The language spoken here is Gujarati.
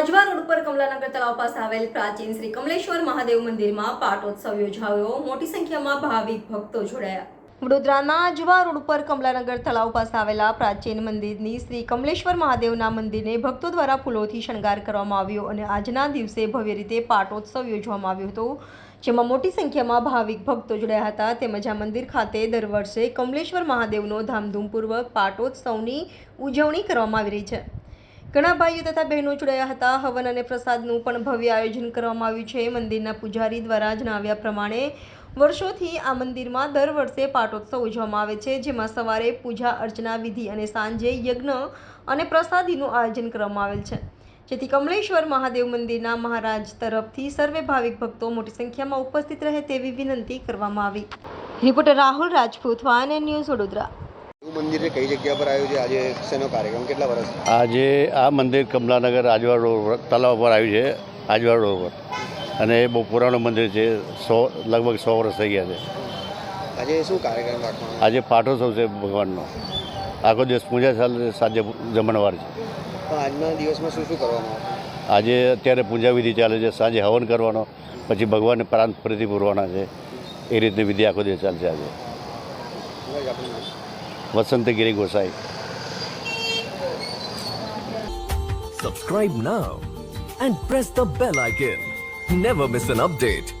આજવા રોડ પર કમલાનગર તળાવ પાસે આવેલ પ્રાચીન શ્રી કમલેશ્વર મહાદેવ મંદિરમાં પાટોત્સવ યોજાયો. મોટી સંખ્યામાં ભાવિક ભક્તો જોડાયા. વડોદરાના આજવા રોડ ઉપર કમલાનગર તળાવ પાસે આવેલા પ્રાચીન મંદિરની શ્રી કમલેશ્વર મહાદેવના મંદિરને ભક્તો દ્વારા ફૂલોથી શણગાર કરવામાં આવ્યો અને આજના દિવસે ભવ્ય રીતે પાટોત્સવ યોજવામાં આવ્યો હતો. જેમાં મોટી સંખ્યામાં ભાવિક ભક્તો જોડાયા હતા. તેમજ આ મંદિર ખાતે દર વર્ષે કમલેશ્વર મહાદેવનો ધામધૂમપૂર્વક પાટોત્સવની ઉજવણી કરવામાં આવી રહી છે. ઘણા ભાઈઓ તથા બહેનો જોડાયા હતા. હવન અને પ્રસાદનું પણ ભવ્ય આયોજન કરવામાં આવ્યું છે. મંદિરના પૂજારી દ્વારા જણાવ્યા પ્રમાણે, વર્ષોથી આ મંદિરમાં દર વર્ષે પાટોત્સવ ઉજવવામાં આવે છે, જેમાં સવારે પૂજા, અર્ચના, વિધિ અને સાંજે યજ્ઞ અને પ્રસાદીનું આયોજન કરવામાં આવેલ છે. જેથી કમલેશ્વર મહાદેવ મંદિરના મહારાજ તરફથી સર્વે ભાવિક ભક્તો મોટી સંખ્યામાં ઉપસ્થિત રહે તેવી વિનંતી કરવામાં આવી. રિપોર્ટર રાહુલ રાજપૂત વાન ન્યૂઝ વડોદરા. મંદિર કઈ જગ્યા પર આવ્યું છે? આજે શેનો કાર્યક્રમ? કેટલા વર્ષ? આજે આ મંદિર કમલાનગર આજવાડ રોડ પર તલાવ પર આવ્યું છે આજવા રોડ પર. અને એ બહુ પુરાણું મંદિર છે સો લગભગ સો વર્ષ થઈ ગયા છે. આજે શું કાર્યક્રમ રાખવાનો? આજે પાઠોત્સવ છે ભગવાનનો. આખો દિવસ પૂજા ચાલે સાંજે જમણવાર છે. આજના દિવસમાં શું શું કરવાનું? આજે અત્યારે પૂજા વિધિ ચાલે છે સાંજે હવન કરવાનો પછી ભગવાનને પ્રાંત ફરીથી પૂરવાના છે. એ રીતની વિધિ આખો દિવસ ચાલશે આજે? Vasantgiri Gosai Subscribe now and press the bell icon. Never miss an update.